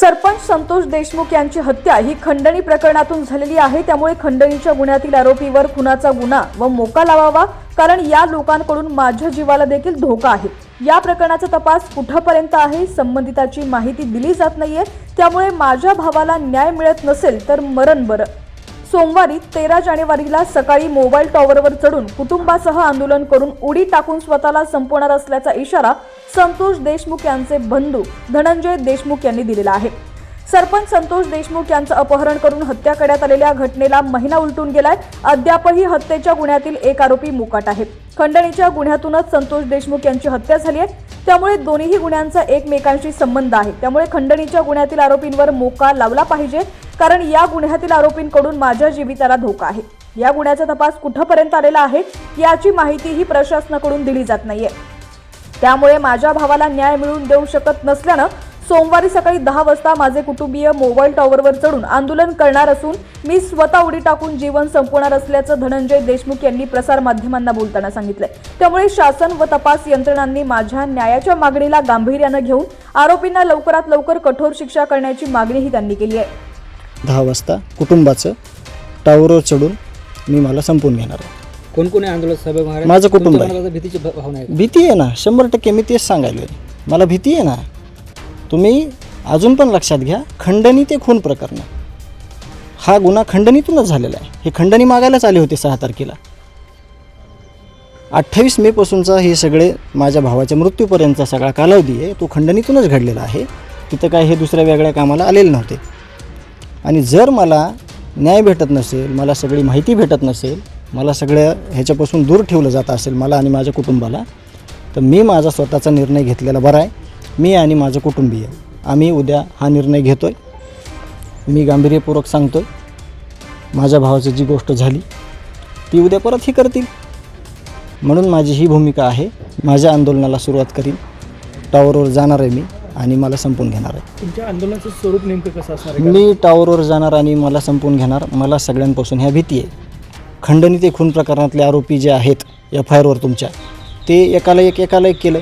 सरपंच संतोष देशमुख यांची हत्या ही खंडणी प्रकरणातून झालेली आहे. त्यामुळे खंडणीच्या गुन्ह्यातील आरोपीवर खुनाचा गुन्हा व मोका लावावा कारण या लोकांकडून माझ्या जीवाला देखील धोका आहे. या प्रकरणाचा तपास कुठपर्यंत आहे संबंधिताची माहिती दिली जात नाहीये. त्यामुळे माझ्या भावाला न्याय मिळत नसेल तर मरण बरं. सोमवारी तेरा जानेवारीला सकाळी मोबाईल टॉवरवर चढून कुटुंबासह आंदोलन करून उडी टाकून स्वतःला संपवणार असल्याचा इशारा संतोष देशमुख यांचे बंधू धनंजय देशमुख यांनी दिलेला आहे. सरपंच संतोष देशमुख यांचं अपहरण करून हत्या करण्यात आलेल्या घटनेला महिना उलटून गेलाय. अद्यापही हत्येच्या गुन्ह्यातील एक आरोपी मुकाट आहे. खंडणीच्या गुन्ह्यातूनच संतोष देशमुख यांची हत्या झाली आहे. त्यामुळे दोन्ही गुन्ह्यांचा एकमेकांशी संबंध आहे. त्यामुळे खंडणीच्या गुन्ह्यातील आरोपींवर मोका लावला पाहिजे कारण या गुन्ह्यातील आरोपींकडून माझ्या जीविताला धोका आहे. या गुन्ह्याचा तपास कुठपर्यंत आलेला आहे याची माहितीही प्रशासनाकडून दिली जात नाहीये. त्यामुळे माझ्या भावाला न्याय मिळवून देऊ शकत नसल्यानं सोमवारी सकाळी दहा वाजता माझे कुटुंबीय मोबाईल टॉवरवर चढून आंदोलन करणार असून मी स्वतः उडी टाकून जीवन संपवणार असल्याचं धनंजय देशमुख यांनी प्रसार माध्यमांना बोलताना सांगितलंय. त्यामुळे शासन व तपास यंत्रणांनी माझ्या न्यायाच्या मागणीला गांभीर्यानं घेऊन आरोपींना लवकरात लवकर कठोर शिक्षा करण्याची मागणीही त्यांनी केली आहे. दहा वाजता कुटुंबाचं टावरवर चढून मी मला संपवून घेणार आहे. कोण कोणी आंदोलन सहभाग महाराज? माझं कुटुंब तुमच्या आहे. मनात आता भीतीची भ- भावना आहे का? भीती आहे ना. शंभर टक्के मी तेच सांगायलो मला भीती आहे ना. तुम्ही अजून पण लक्षात घ्या खंडणी ते खून प्रकरण. हा गुन्हा खंडणीतूनच झालेला आहे. हे खंडणी मागायलाच आले होते सहा तारखेला. अठ्ठावीस मेपासूनचा हे सगळे माझ्या भावाच्या मृत्यूपर्यंतचा सगळा कालावधी आहे. तो खंडणीतूनच घडलेला आहे. तिथं काय हे दुसऱ्या वेगळ्या कामाला आलेले नव्हते. आणि जर मला न्याय भेटत नसेल मला सगळी माहिती भेटत नसेल मला सगळ्या ह्याच्यापासून दूर ठेवलं जात असेल मला आणि माझ्या कुटुंबाला तर मी माझा स्वतःचा निर्णय घेतलेला बरा आहे. मी आणि माझं कुटुंबीय. आम्ही उद्या हा निर्णय घेतो आहे मी गांभीर्यपूर्वक सांगतो आहे माझ्या भावाची जी गोष्ट झाली ती उद्या परत ही करतील. म्हणून माझी ही भूमिका आहे माझ्या आंदोलनाला सुरुवात करीन. टॉवरवर जाणार आहे मी आणि मला संपून घेणार आहे. तुमच्या आंदोलनाचं स्वरूप नेमकं कसं असणार मी टॉवरवर जाणार आणि मला संपवून घेणार. मला सगळ्यांपासून ह्या भीती आहे. खंडणी ते खून प्रकरणातले आरोपी जे आहेत एफ आय आरवर तुमच्या ते एकाला एक एकाला एक केलं.